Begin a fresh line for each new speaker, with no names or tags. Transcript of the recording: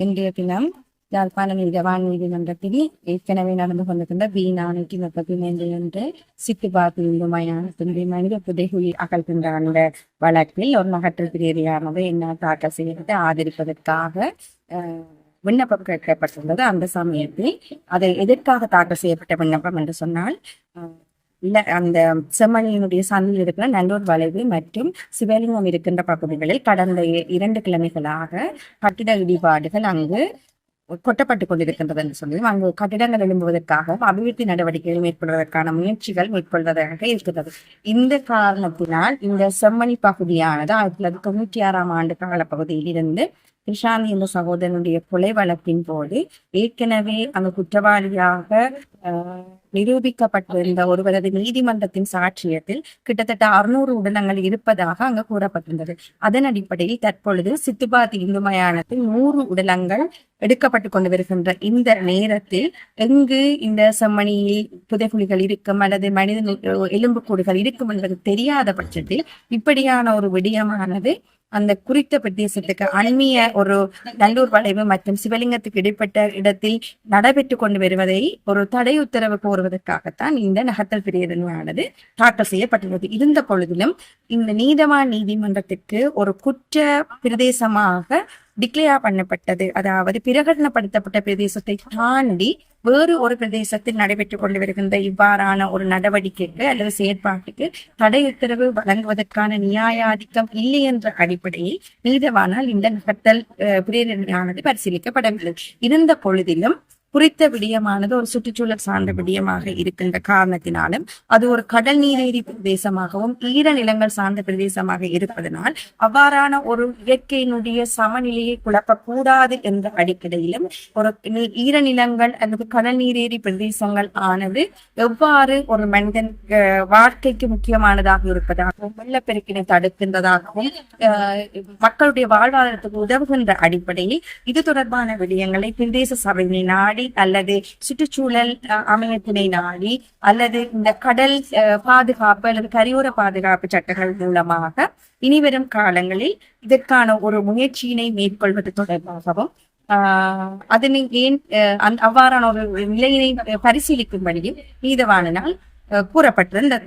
இன்றைய தினம் யாழ்ப்பாண நீதவான் நீதிமன்றத்தில் ஏற்கனவே நடந்து கொண்டிருந்த பி நானூற்றி முப்பத்தி மூன்று என்ற சித்துபாத்து இந்து மயானத்தினுடைய மனித புதைகுழி அகழ்கின்ற அந்த வழக்கில் ஒரு நகற்றல் பிரேரியானது என்ன தாக்கல் செய்யப்பட்டு ஆதரிப்பதற்காக விண்ணப்பம் கேட்கப்பட்டுள்ளது. அந்த சமயத்தில் அதை எதற்காக தாக்கல் செய்யப்பட்ட விண்ணப்பம் என்று சொன்னால் அந்த செம்மணியினுடைய சந்தில் இருக்கிற நல்லூர் வளைவு மற்றும் சிவலிங்கம் இருக்கின்ற பகுதிகளில் கடந்த இரண்டு கிழமைகளாக கட்டிட இடிபாடுகள் அங்கு கொட்டப்பட்டு கொண்டிருக்கின்றது என்று சொல்லி அங்கு கட்டிடங்கள் எழும்புவதற்காக அபிவிருத்தி நடவடிக்கைகள் மேற்கொள்வதற்கான முயற்சிகள் மேற்கொள்வதாக இருக்கிறது. இந்த காரணத்தினால் இந்த செம்மணி பகுதியானது ஆயிரத்தி தொள்ளாயிரத்தி தொண்ணூற்றி ஆறாம் ஆண்டு கால பகுதியில் இருந்து கிருஷாந்தி என்ற சகோதரனுடைய கொலை வழக்கின் போது ஏற்கனவே அங்கு குற்றவாளியாக நிரூபிக்கப்பட்டிருந்த ஒருவரது நீதிமன்றத்தின் சாட்சியத்தில் கிட்டத்தட்ட அறுநூறு உடலங்கள் இருப்பதாக அங்கு கூறப்பட்டிருந்தது. அதன் அடிப்படையில் தற்பொழுது சித்துபாத் இந்து மயானத்தில் நூறு உடலங்கள் எடுக்கப்பட்டு கொண்டு வருகின்ற இந்த நேரத்தில் எங்கு இந்த செம்மணியில் புதைகுழிகள் இருக்கும் அல்லது மனித எலும்புக்கூடுகள் இருக்கும் என்பது தெரியாத பட்சத்தில் இப்படியான ஒரு விடயமானது அந்த குறித்த பிரதேசத்துக்கு அண்மைய ஒரு நல்லூர் வளைவு மற்றும் சிவலிங்கத்துக்கு இடைப்பட்ட இடத்தில் நடைபெற்று கொண்டு வருவதை ஒரு தடை உத்தரவு கோருவதற்காகத்தான் இந்த நகர்த்தல் பிரேரணையானது தாக்கல் செய்யப்பட்டுள்ளது. இருந்த பொழுதிலும் இந்த நீதவான் நீதிமன்றத்திற்கு ஒரு குற்ற பிரதேசமாக டிக்ளேர் பண்ணப்பட்டது. அதாவது பிரகடனப்படுத்தப்பட்ட பிரதேசத்தை தாண்டி வேறு ஒரு பிரதேசத்தில் நடைபெற்றுக் கொண்டு வருகின்ற இவ்வாறான ஒரு நடவடிக்கைக்கு அல்லது செயற்பாட்டுக்கு தடை உத்தரவு வழங்குவதற்கான நியாயாதிக்கம் இல்லை என்ற அடிப்படையில் நீதவானால் இந்த நகர்த்தல் அஹ், பிரேரணையானது பரிசீலிக்கப்படவில்லை. இருந்த பொழுதிலும் குறித்த விடயமானது ஒரு சுற்றுச்சூழல் சார்ந்த விடயமாக இருக்கின்ற காரணத்தினாலும் அது ஒரு கடல் நீரேறி பிரதேசமாகவும் ஈரநிலங்கள் சார்ந்த பிரதேசமாக இருப்பதனால் அவ்வாறான ஒரு இயற்கையினுடைய சமநிலையை குழப்பக்கூடாது என்ற அடிப்படையிலும் ஒரு ஈர ஈரநிலங்கள் அல்லது கடல் நீரேறி பிரதேசங்கள் ஆனது எவ்வாறு ஒரு மனிதன் அஹ், வாழ்க்கைக்கு முக்கியமானதாக இருப்பதாகவும் வெள்ளப்பெருக்கினை தடுக்கின்றதாகவும் மக்களுடைய வாழ்வாதாரத்துக்கு உதவுகின்ற அடிப்படையில் இது தொடர்பான விடயங்களை பிரதேச சபையினை நாடி அல்லது சுற்றுச்சூழல் அமையத்தினை நாடி அல்லது இந்த கடல் பாதுகாப்பு அல்லது கரையோர பாதுகாப்பு சட்டங்கள் மூலமாக இனிவரும் காலங்களில் இதற்கான ஒரு முயற்சியினை மேற்கொள்வது தொடர்பாகவும் அதனை ஏன் அஹ், அவ்வாறான ஒரு நிலையினை பரிசீலிக்கும்படியும் நீதவானினால் கூறப்பட்டிருந்தது.